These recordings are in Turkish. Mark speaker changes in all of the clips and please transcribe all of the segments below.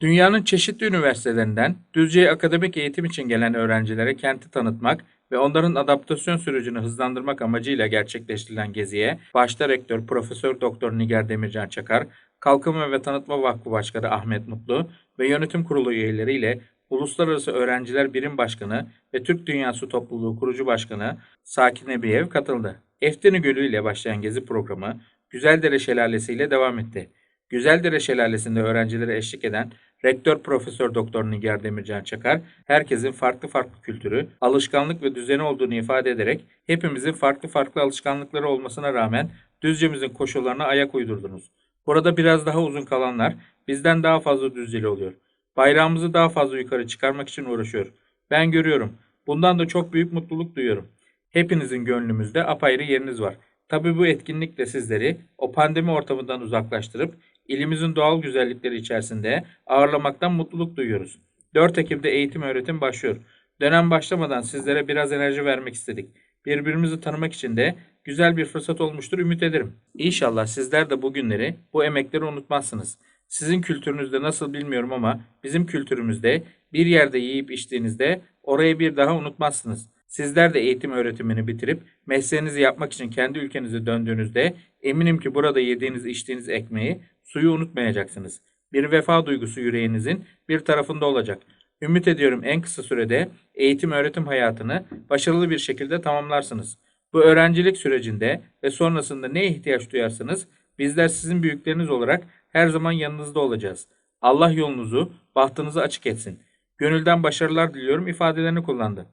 Speaker 1: Dünyanın çeşitli üniversitelerinden Düzce'ye akademik eğitim için gelen öğrencilere kenti tanıtmak ve onların adaptasyon sürecini hızlandırmak amacıyla gerçekleştirilen geziye başta rektör Profesör Doktor Nigar Demircan Çakar, Kalkınma ve Tanıtma Vakfı Başkanı Ahmet Mutlu ve yönetim kurulu üyeleriyle Uluslararası Öğrenciler Birim Başkanı ve Türk Dünyası Topluluğu kurucu başkanı Sakin Ebiyev katıldı. Efteni Gölü ile başlayan gezi programı Güzeldere Şelalesi ile devam etti. Güzeldere Şelalesi'nde öğrencilere eşlik eden Rektör Profesör Doktor Nigar Demircan Çakar, herkesin farklı farklı kültürü, alışkanlık ve düzeni olduğunu ifade ederek hepimizin farklı farklı alışkanlıkları olmasına rağmen Düzce'mizin koşullarına ayak uydurdunuz. Burada biraz daha uzun kalanlar bizden daha fazla Düzceli oluyor. Bayrağımızı daha fazla yukarı çıkarmak için uğraşıyor. Ben görüyorum. Bundan da çok büyük mutluluk duyuyorum. Hepinizin gönlümüzde apayrı yeriniz var. Tabii bu etkinlikle sizleri o pandemi ortamından uzaklaştırıp ilimizin doğal güzellikleri içerisinde ağırlamaktan mutluluk duyuyoruz. 4 Ekim'de eğitim öğretim başlıyor. Dönem başlamadan sizlere biraz enerji vermek istedik. Birbirimizi tanımak için de güzel bir fırsat olmuştur ümit ederim. İnşallah sizler de bu günleri, bu emekleri unutmazsınız. Sizin kültürünüzde nasıl bilmiyorum ama bizim kültürümüzde bir yerde yiyip içtiğinizde orayı bir daha unutmazsınız. Sizler de eğitim öğretimini bitirip mesleğinizi yapmak için kendi ülkenize döndüğünüzde eminim ki burada yediğiniz içtiğiniz ekmeği, suyu unutmayacaksınız. Bir vefa duygusu yüreğinizin bir tarafında olacak. Ümit ediyorum en kısa sürede eğitim öğretim hayatını başarılı bir şekilde tamamlarsınız. Bu öğrencilik sürecinde ve sonrasında ne ihtiyaç duyarsanız bizler sizin büyükleriniz olarak her zaman yanınızda olacağız. Allah yolunuzu, bahtınızı açık etsin. Gönülden başarılar diliyorum ifadelerini kullandı.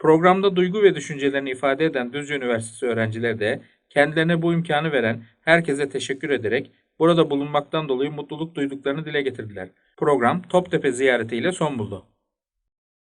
Speaker 1: Programda duygu ve düşüncelerini ifade eden Düzce Üniversitesi öğrencileri de kendilerine bu imkanı veren herkese teşekkür ederek burada bulunmaktan dolayı mutluluk duyduklarını dile getirdiler. Program Toptepe ziyaretiyle son buldu.